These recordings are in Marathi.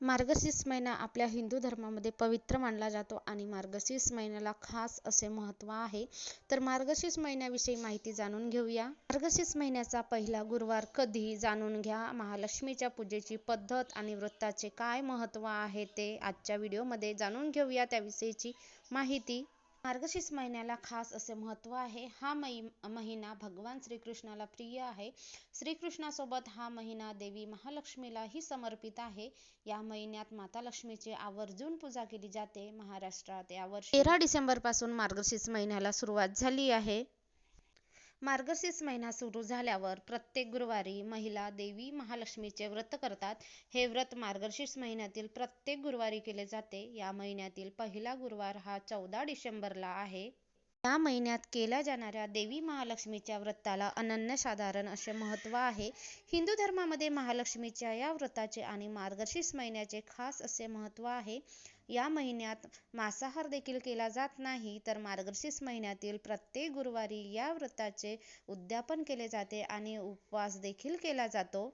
मार्गशीर्ष महिना आपल्या हिंदू धर्मामध्ये पवित्र मानला जातो आणि मार्गशीर्ष महिन्याला खास असे महत्त्व आहे. तर मार्गशीर्ष महिन्याविषयी माहिती जाणून घेऊया. मार्गशीर्ष महिन्याचा पहिला गुरुवार कधी जाणून घ्या. महालक्ष्मीच्या पूजेची पद्धत आणि व्रताचे काय महत्त्व आहे ते आजच्या व्हिडिओमध्ये जाणून घेऊया. त्याविषयीची माहिती मार्गशीर्ष महिन्याला खास असे महत्त्व आहे. हा मै महिना भगवान श्रीकृष्णाला प्रिय आहे. श्रीकृष्णासोबत हा महिना देवी महालक्ष्मीलाही समर्पित आहे. या महिन्यात माता लक्ष्मीची आवर्जून पूजा केली जाते. महाराष्ट्रात यावर्षी तेरा डिसेंबरपासून मार्गशीर्ष महिन्याला सुरुवात झाली आहे. मार्गशीर्ष महिना सुरू झाल्यावर प्रत्येक गुरुवारी महिला देवी महालक्ष्मीचे व्रत करतात. हे व्रत मार्गशीर्ष महिन्यातील प्रत्येक गुरुवारी केले जाते. या महिन्यातील पहिला गुरुवार हा चौदा डिसेंबरला आहे. या महिन्यात केल्या जाणाऱ्या देवी महालक्ष्मीच्या व्रताला अनन्यसाधारण असे महत्त्व आहे. हिंदू धर्मामध्ये महालक्ष्मीच्या या व्रताचे आणि मार्गशीर्ष महिन्याचे खास असे महत्त्व आहे. या महिन्यात मांसाहार देखील केला जात नाही तर मार्गशीर्ष महिन्यातील प्रत्येक गुरुवारी या व्रताचे उद्यापन केले जाते आणि उपवास देखील केला जातो.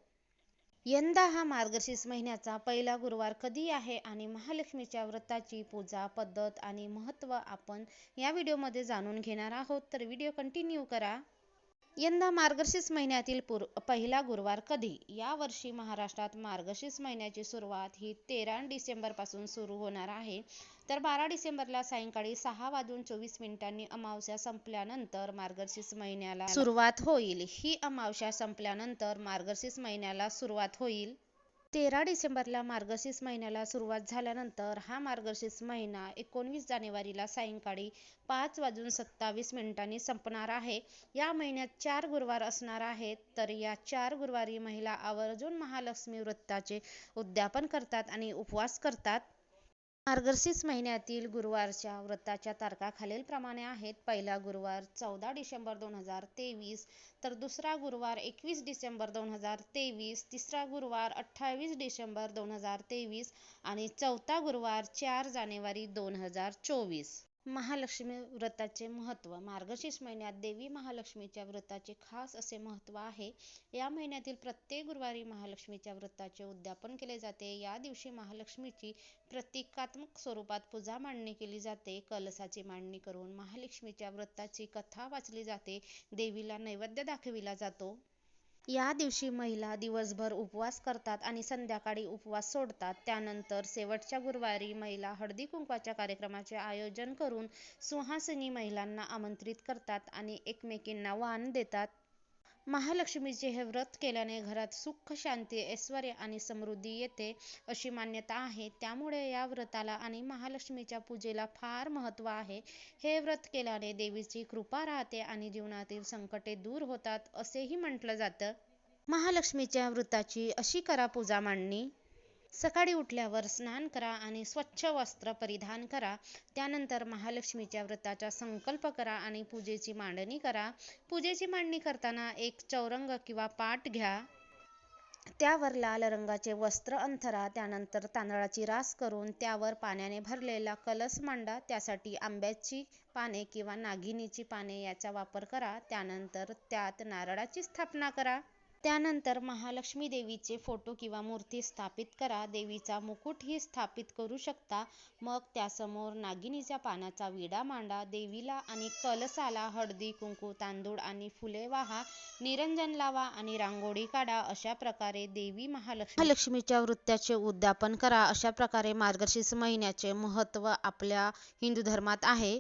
यंदा हा मार्गशीर्ष महिन्याचा पहिला गुरुवार कधी आहे आणि महालक्ष्मीच्या व्रताची पूजा पद्धत आणि महत्त्व आपण या व्हिडिओमध्ये जाणून घेणार आहोत. तर व्हिडिओ कंटिन्यू करा. यंदा मार्गशीर्ष महिन्यातील पूर पहिला गुरुवार कधी? या वर्षी महाराष्ट्रात मार्गशीर्ष महिन्याची सुरुवात ही तेरा डिसेंबरपासून सुरू होणार आहे. तर बारा डिसेंबरला सायंकाळी सहा वाजून चोवीस मिनिटांनी अमावस्या संपल्यानंतर मार्गशीर्ष महिन्याला सुरुवात होईल. ही अमावस्या संपल्यानंतर मार्गशीर्ष महिन्याला सुरुवात होईल. तेरा डिसेंबरला मार्गशीर्ष महिन्याला सुरुवात झाल्यानंतर हा मार्गशीर्ष महिना एकोणवीस जानेवारीला सायंकाळी पाच वाजून सत्तावीस मिनिटांनी संपणार आहे. या महिन्यात चार गुरुवार असणार आहेत तर या चार गुरुवारी महिला आवर्जून महालक्ष्मी व्रताचे उद्यापन करतात आणि उपवास करतात. मार्गशीर्ष महिन्यातील गुरुवारच्या व्रताच्या तारखा खालीलप्रमाणे आहेत. पहिला गुरुवार चौदा डिसेंबर दोन हजार तेवीस तर दुसरा गुरुवार एकवीस डिसेंबर दोन हजार तेवीस तिसरा गुरुवार अठ्ठावीस डिसेंबर दोन हजार तेवीस आणि चौथा गुरुवार चार जानेवारी दोन हजार चोवीस. महालक्ष्मी व्रताचे महत्त्व. मार्गशीर्ष महिन्यात देवी महालक्ष्मीच्या व्रताचे खास असे महत्त्व आहे. या महिन्यातील प्रत्येक गुरुवारी महालक्ष्मीच्या व्रताचे उद्यापन केले जाते. या दिवशी महालक्ष्मीची प्रतिकात्मक स्वरूपात पूजा मांडणी केली जाते. कलसाची मांडणी करून महालक्ष्मीच्या व्रताची कथा वाचली जाते. देवीला नैवेद्य दाखविला जातो. या दिवशी महिला दिवसभर उपवास करतात आणि संध्याकाळी उपवास सोडतात. त्यानंतर शेवटच्या गुरुवारी महिला हळदी कुंकवाच्या कार्यक्रमाचे आयोजन करून सुहासिनी महिलांना आमंत्रित करतात आणि एकमेकींना वाण देतात. महालक्ष्मीचे हे व्रत केल्याने घरात सुख शांती ऐश्वर्य आणि समृद्धी येते अशी मान्यता आहे. त्यामुळे या व्रताला आणि महालक्ष्मीच्या पूजेला फार महत्त्व आहे. हे व्रत केल्याने देवीची कृपा राहते आणि जीवनातील संकटे दूर होतात असेही म्हटलं जातं. महालक्ष्मीच्या व्रताची अशी करा पूजा मांडणी. सकाळी उठल्यावर स्नान करा आणि स्वच्छ वस्त्र परिधान करा. त्यानंतर महालक्ष्मीच्या व्रताचा संकल्प करा आणि पूजेची मांडणी करा. पूजेची मांडणी करताना एक चौरंग किंवा पाट घ्या. त्यावर लाल रंगाचे वस्त्र अंथरा. त्यानंतर तांदळाची रास करून त्यावर पाण्याने भरलेला कलस मांडा. त्यासाठी आंब्याची पाने किंवा नागिनीची पाने याचा वापर करा. त्यानंतर त्यात नारळाची स्थापना करा. त्यानंतर महालक्ष्मी देवीचे फोटो किंवा मूर्ती स्थापित करा. देवीचा मुकुटही स्थापित करू शकता. मग त्यासमोर नागिनीच्या पानाचा विडा मांडा. देवीला आणि कलसाला हळदी कुंकू तांदूळ आणि फुले वाहा. निरंजन लावा आणि रांगोळी काढा. अशा प्रकारे देवी महालक्ष्मी महालक्ष्मीच्या वृत्याचे उद्यापन करा. अशा प्रकारे मार्गशीर्ष महिन्याचे महत्त्व आपल्या हिंदू धर्मात आहे.